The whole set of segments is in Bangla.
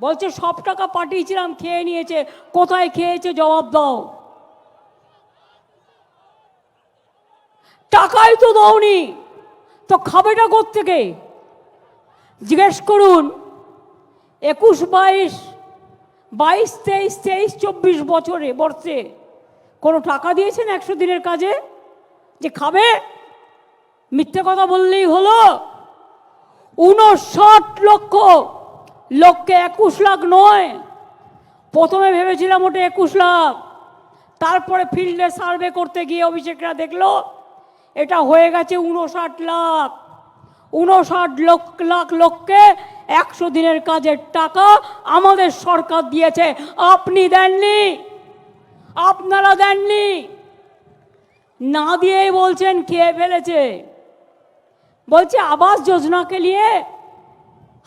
বলছে, সব টাকা পাঠিয়েছিলাম, খেয়ে নিয়েছে। কোথায় খেয়েছে জবাব দাও। টাকাই তো দাওনি। তো খাবেটা থেকে জিজ্ঞেস করুন, একুশ বাইশ বাইশ তেইশ তেইশ চব্বিশ বছরে, বর্ষে কোনো টাকা দিয়েছেন একশো দিনের কাজে? যে খাবে? মিথ্যে কথা বললেই হলো। উনষাট লক্ষ লোককে একুশ লাখ নয়। প্রথমে ভেবেছিলাম ওটা একুশ লাখ। তারপরে ফিল্ডে সার্ভে করতে গিয়ে অভিষেকরা দেখল, এটা হয়ে গেছে উনষাট লাখ। উনষাট লক্ষ, লাখ লোককে একশো দিনের কাজের টাকা আমাদের সরকার দিয়েছে। আপনি দেননি। আপনারা দেননি। না দিয়েই বলছেন, খেয়ে ফেলেছে। বলছে, আবাস যোজনাকে নিয়ে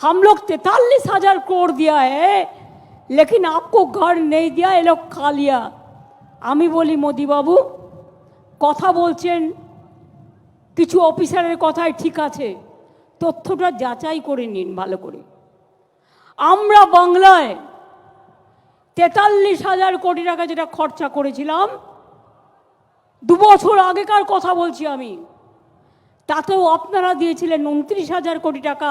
हम लोग तैतालीस हजार करोड़ दिया है लेकिन आपको घर नहीं दिया ये लोग खा लिया আমি বলি মোদি বাবু কথা বলছেন কিছু অফিসারের কথাই ঠিক আছে তথ্যটা যাচাই করে নিন ভালো করে আমরা বাংলায় তেতাল্লিশ হাজার কোটি টাকা যেটা খরচা করেছিলাম দু বছর আগেকার কথা বলছি আমি তাতেও আপনারা দিয়েছিলেন উনত্রিশ হাজার কোটি টাকা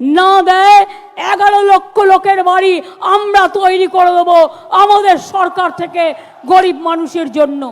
না দেয়, এগারো লক্ষ লোকের বাড়ি আমরা তৈরি করে দেবো আমাদের সরকার থেকে গরিব মানুষের জন্য।